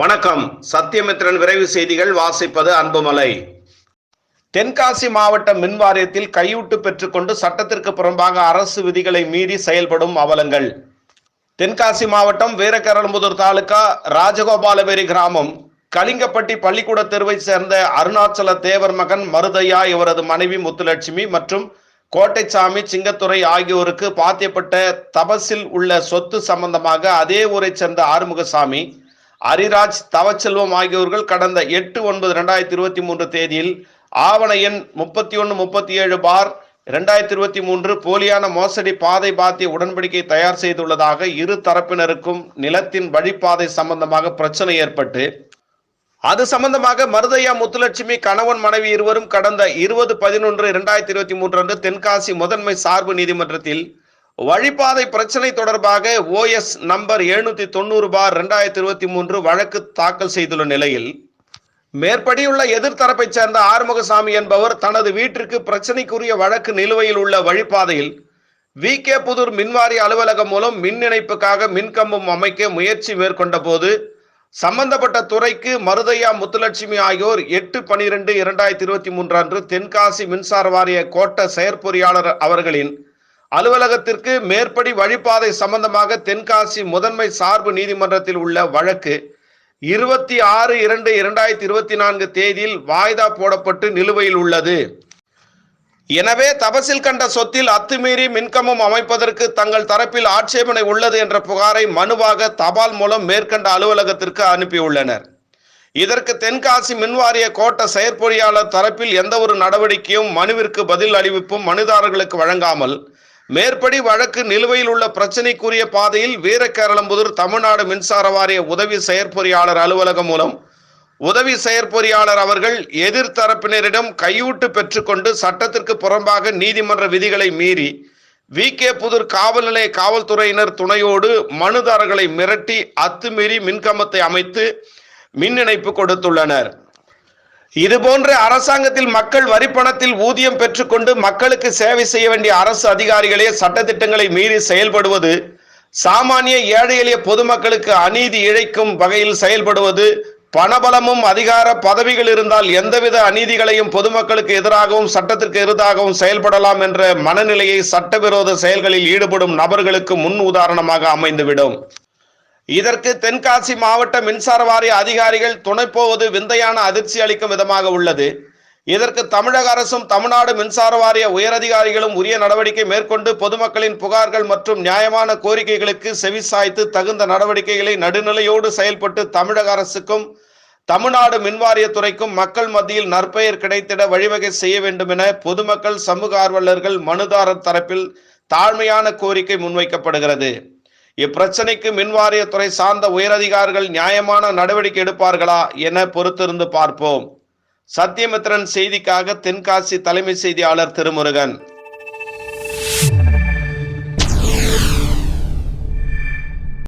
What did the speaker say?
வணக்கம். சத்தியமித்ரன் விரைவு செய்திகள் வாசிப்பது அன்புமலை. தென்காசி மாவட்ட மின் வாரியத்தில் கையூட்டு பெற்றுக்கொண்டு சட்டத்திற்கு புறம்பாக அரசு விதிகளை மீறி செயல்படும் அவலங்கள். தென்காசி மாவட்டம் வீரகரம்புதூர் தாலுகா ராஜகோபாலபேரி கிராமம். கலிங்கப்பட்டி பள்ளிக்கூட தெருவை சேர்ந்த அருணாச்சல தேவர் மகன் மருதையா இவரது மனைவி முத்துலட்சுமி மற்றும் கோட்டைச்சாமி சிங்கத்துறை ஆகியோருக்கு பாத்தியப்பட்ட தபசில் உள்ள சொத்து சம்பந்தமாக அதே ஊரைச் சேர்ந்த ஆறுமுகசாமி அரிராஜ் தவச்செல்வம் ஆகியோர்கள் கடந்த எட்டு ஒன்பது ரெண்டாயிரத்தி இருபத்தி மூன்று தேதியில் ஆவண எண் முப்பத்தி ஒன்று முப்பத்தி ஏழு பார் ரெண்டாயிரத்தி இருபத்தி மூன்று போலியான மோசடி பாதை பாத்திய உடன்படிக்கை தயார் செய்துள்ளதாக இரு தரப்பினருக்கும் நிலத்தின் வழிப்பாதை சம்பந்தமாக பிரச்சனை ஏற்பட்டு அது சம்பந்தமாக மருதையா முத்துலட்சுமி கணவன் மனைவி இருவரும் கடந்த இருபது பதினொன்று இரண்டாயிரத்தி இருபத்தி மூன்று அன்று தென்காசி முதன்மை சார்பு நீதிமன்றத்தில் வழிபாதை பிரச்சனை தொடர்பாக ஓஎஸ் நம்பர் எழுநூத்தி தொண்ணூறு பார் ரெண்டாயிரத்தி இருபத்தி மூன்று வழக்கு தாக்கல் செய்துள்ள நிலையில் மேற்படியுள்ள எதிர்த்தரப்பைச் சேர்ந்த ஆறுமுகசாமி என்பவர் தனது வீட்டிற்கு பிரச்சனைக்குரிய வழக்கு நிலுவையில் உள்ள வழிபாதையில் வி கே புதூர் மின்வாரிய அலுவலகம் மூலம் மின் இணைப்புக்காக மின்கம்பம் அமைக்க முயற்சி மேற்கொண்ட போது சம்பந்தப்பட்ட துறைக்கு மருதையா முத்துலட்சுமி ஆகியோர் எட்டு பனிரெண்டு இரண்டாயிரத்தி இருபத்தி மூன்று அன்று தென்காசி மின்சார வாரிய கோட்ட செயற்பொறியாளர் அவர்களின் அலுவலகத்திற்கு மேற்படி வழிபாதை சம்பந்தமாக தென்காசி முதன்மை சார்பு நீதிமன்றத்தில் உள்ள வழக்கு இருபத்தி ஆறு இரண்டு இரண்டாயிரத்தி இருபத்தி நான்கு தேதியில் வாய்தா போடப்பட்டு நிலுவையில் உள்ளது. எனவே தபசில் கண்ட சொத்தில் அத்துமீறி மின்கம்பம் அமைப்பதற்கு தங்கள் தரப்பில் ஆட்சேபனை உள்ளது என்ற புகாரை மனுவாக தபால் மூலம் மேற்கண்ட அலுவலகத்திற்கு அனுப்பியுள்ளனர். இதற்கு தென்காசி மின்வாரிய கோட்ட செயற்பொறியாளர் தரப்பில் எந்தவொரு நடவடிக்கையும் மனுவிற்கு பதில் அளிவிப்பும் மனுதாரர்களுக்கு வழங்காமல் மேற்படி வழக்கு நிலுவையில் உள்ள பிரச்சினைக்குரிய பாதையில் வீரகேரளம்புதூர் தமிழ்நாடு மின்சார வாரிய உதவி செயற்பொறியாளர் அலுவலகம் மூலம் உதவி செயற்பொறியாளர் அவர்கள் எதிர்த்தரப்பினரிடம் கையூட்டு பெற்றுக்கொண்டு சட்டத்திற்கு புறம்பாக நீதிமன்ற விதிகளை மீறி வி. கே. புதூர் காவல் நிலைய காவல்துறையினர் துணையோடு மனுதாரர்களை மிரட்டி அத்துமீறி மின்கம்பத்தை அமைத்து மின் இணைப்பு கொடுத்துள்ளனர். இதுபோன்ற அரசாங்கத்தில் மக்கள் வரிப்பணத்தில் ஊதியம் பெற்றுக்கொண்டு மக்களுக்கு சேவை செய்ய வேண்டிய அரசு அதிகாரிகளே சட்டத்திட்டங்களை மீறி செயல்படுவது சாமானிய ஏழை எளிய பொதுமக்களுக்கு அநீதி இழைக்கும் வகையில் செயல்படுவது பணபலமும் அதிகார பதவிகள் இருந்தால் எந்தவித அநீதிகளையும் பொதுமக்களுக்கு எதிராகவும் சட்டத்திற்கு எதிராகவும் செயல்படலாம் என்ற மனநிலையை சட்டவிரோத செயல்களில் ஈடுபடும் நபர்களுக்கு முன் உதாரணமாக அமைந்துவிடும். இதற்கு தென்காசி மாவட்ட மின்சார வாரிய அதிகாரிகள் துணை போவது விந்தையான அதிர்ச்சி அளிக்கும் விதமாக உள்ளது. இதற்கு தமிழக அரசும் தமிழ்நாடு மின்சார வாரிய உயரதிகாரிகளும் உரிய நடவடிக்கை மேற்கொண்டு பொதுமக்களின் புகார்கள் மற்றும் நியாயமான கோரிக்கைகளுக்கு செவிசாய்த்து தகுந்த நடவடிக்கைகளை நடுநிலையோடு செயல்பட்டு தமிழக அரசுக்கும் தமிழ்நாடு மின்வாரியத்துறைக்கும் மக்கள் மத்தியில் நற்பெயர் கிடைத்திட வழிவகை செய்ய வேண்டும் என பொதுமக்கள் சமூக ஆர்வலர்கள் மனுதாரர் தரப்பில் தாழ்மையான கோரிக்கை முன்வைக்கப்படுகிறது. இப்பிரச்சனைக்கு மின்வாரியத்துறை சார்ந்த உயரதிகாரிகள் நியாயமான நடவடிக்கை எடுப்பார்களா என பொறுத்திருந்து பார்ப்போம். சத்தியமித்ரன் செய்திக்காக தென்காசி தலைமை செய்தியாளர் திருமுருகன்.